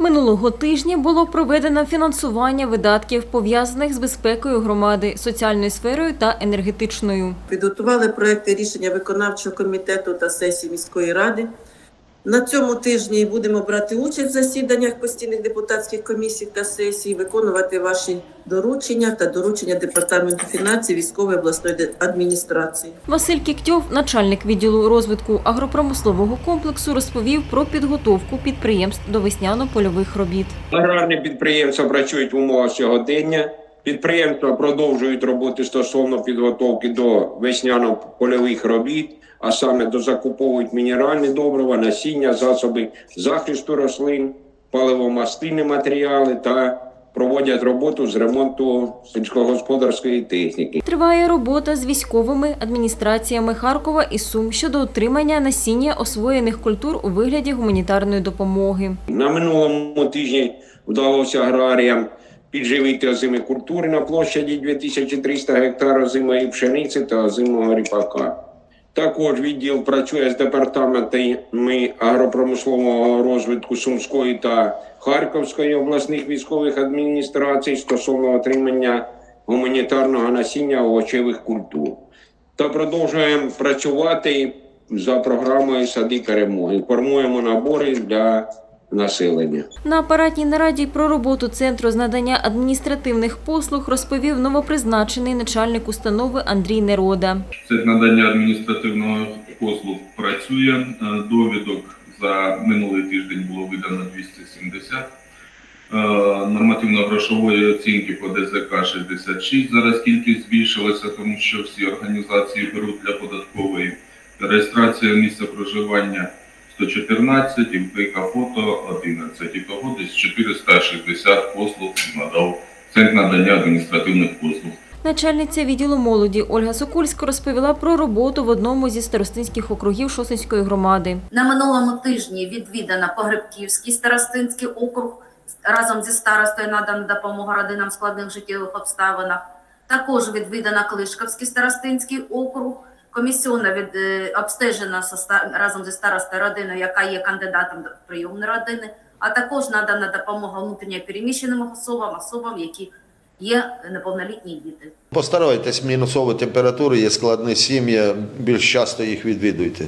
Минулого тижня було проведено фінансування видатків, пов'язаних з безпекою громади, соціальною сферою та енергетичною. Підготували проекти рішення виконавчого комітету та сесії міської ради. На цьому тижні будемо брати участь в засіданнях постійних депутатських комісій та сесій, виконувати ваші доручення та доручення департаменту фінансів військової обласної де- адміністрації. Василь Кіктьов, начальник відділу розвитку агропромислового комплексу, розповів про підготовку підприємств до весняно-польових робіт. Аграрні підприємства працюють в умовах сьогодення. Підприємства продовжують роботи стосовно підготовки до весняно-польових робіт, а саме дозакуповують мінеральні добрива, насіння, засоби захисту рослин, паливомастильні матеріали та проводять роботу з ремонту сільськогосподарської техніки. Триває робота з військовими адміністраціями Харкова і Сум щодо отримання насіння освоєних культур у вигляді гуманітарної допомоги. На минулому тижні вдалося аграріям підживити озимі культури на площаді 2300 гектар озимої пшениці та озимого ріпака. Також відділ працює з департаментами агропромислового розвитку Сумської та Харківської обласних військових адміністрацій стосовно отримання гуманітарного насіння овочевих культур. Та продовжуємо працювати за програмою Сади перемоги. Формуємо набори для населення. На апаратній нараді про роботу центру з надання адміністративних послуг розповів новопризначений начальник установи Андрій Нерода. Це надання адміністративного послуг працює. Е, Довідок за минулий тиждень було видано 270. Е, Нормативно-грошової оцінки по ДЗК 66. Зараз кількість збільшилася, тому що всі організації беруть для податкової. Реєстрація місця проживання 114 і впика фото 11. І того десь 460 послуг надав Центр надання адміністративних послуг. Начальниця відділу молоді Ольга Сокульська розповіла про роботу в одному зі старостинських округів Шосинської громади. На минулому тижні відвідана Погребківський старостинський округ. Разом зі старостою надана допомога родинам в складних життєвих обставинах. Також відвідана Клишківський старостинський округ. Комісіонно від е, обстежена со разом зі старостою родиною, яка є кандидатом до прийомної родини. А також надана допомога внутрішньо переміщеним особам, особам, які є неповнолітні діти. Постарайтесь мінусові температури, є складні сім'ї, більш часто їх відвідуйте.